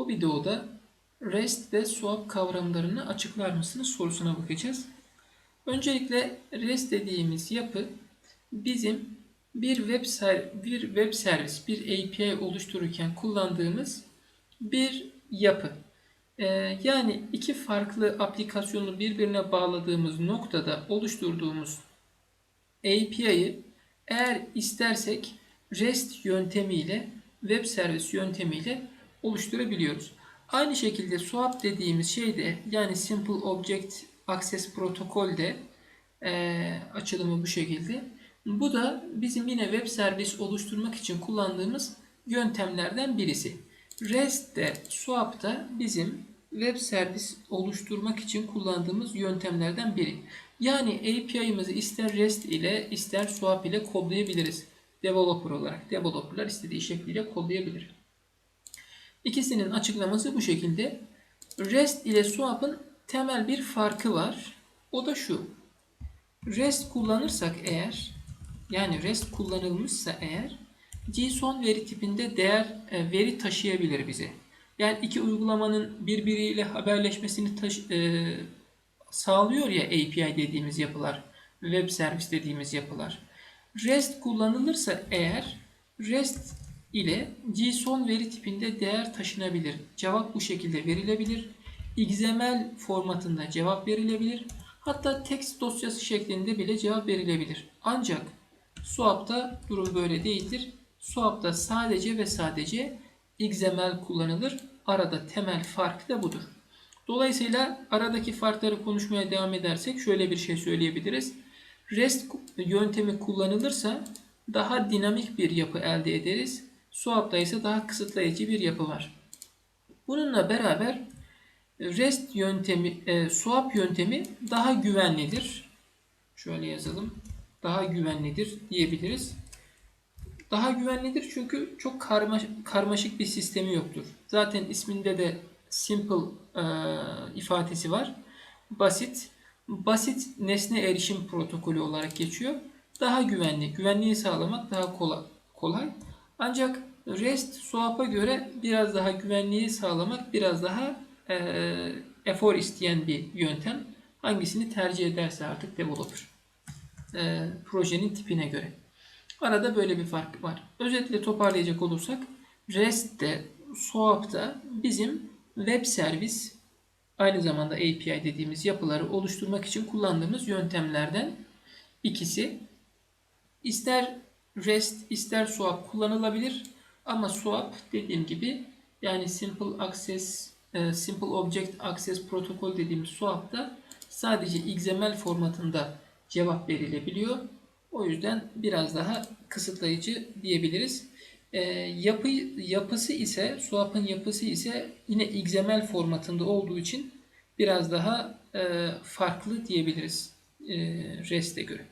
Bu videoda REST ve SWAP kavramlarını açıklar mısınız sorusuna bakacağız. Öncelikle REST dediğimiz yapı bizim bir web ser bir web servis, bir API oluştururken kullandığımız bir yapı. Ee, yani iki farklı aplikasyonu birbirine bağladığımız noktada oluşturduğumuz API'yi eğer istersek REST yöntemiyle, web servis yöntemiyle oluşturabiliyoruz. Aynı şekilde SWAP dediğimiz şey de yani Simple Object Access Protocol de e, açılımı bu şekilde. Bu da bizim yine web servis oluşturmak için kullandığımız yöntemlerden birisi. REST de SWAP da bizim web servis oluşturmak için kullandığımız yöntemlerden biri. Yani API'ımızı ister REST ile ister SWAP ile kodlayabiliriz. Developer olarak. Developerlar istediği şekliyle kodlayabilir. İkisinin açıklaması bu şekilde. REST ile SWAP'ın temel bir farkı var. O da şu. REST kullanırsak eğer yani REST kullanılmışsa eğer JSON veri tipinde değer e, veri taşıyabilir bize. Yani iki uygulamanın birbiriyle haberleşmesini taşı, e, sağlıyor ya API dediğimiz yapılar, web servis dediğimiz yapılar. REST kullanılırsa eğer REST ile JSON veri tipinde değer taşınabilir. Cevap bu şekilde verilebilir. XML formatında cevap verilebilir. Hatta text dosyası şeklinde bile cevap verilebilir. Ancak SWAP'ta durum böyle değildir. SWAP'ta sadece ve sadece XML kullanılır. Arada temel fark da budur. Dolayısıyla aradaki farkları konuşmaya devam edersek şöyle bir şey söyleyebiliriz. REST yöntemi kullanılırsa daha dinamik bir yapı elde ederiz. SWAP'ta ise daha kısıtlayıcı bir yapı var. Bununla beraber REST yöntemi, e, swap yöntemi daha güvenlidir. Şöyle yazalım. Daha güvenlidir diyebiliriz. Daha güvenlidir çünkü çok karmaş, karmaşık bir sistemi yoktur. Zaten isminde de simple e, ifadesi var. Basit. Basit nesne erişim protokolü olarak geçiyor. Daha güvenli. Güvenliği sağlamak daha kolay. kolay. Ancak REST swap'a göre biraz daha güvenliği sağlamak biraz daha e, efor isteyen bir yöntem. Hangisini tercih ederse artık developer. E, projenin tipine göre. Arada böyle bir fark var. Özetle toparlayacak olursak REST'te, SOAP'ta bizim web servis aynı zamanda API dediğimiz yapıları oluşturmak için kullandığımız yöntemlerden ikisi. İster REST ister SOAP kullanılabilir ama SOAP dediğim gibi yani Simple Access e, Simple Object Access Protocol dediğimiz SOAP'ta sadece XML formatında cevap verilebiliyor. O yüzden biraz daha kısıtlayıcı diyebiliriz. E, yapı yapısı ise SWAP'ın yapısı ise yine XML formatında olduğu için biraz daha e, farklı diyebiliriz e, REST'e göre.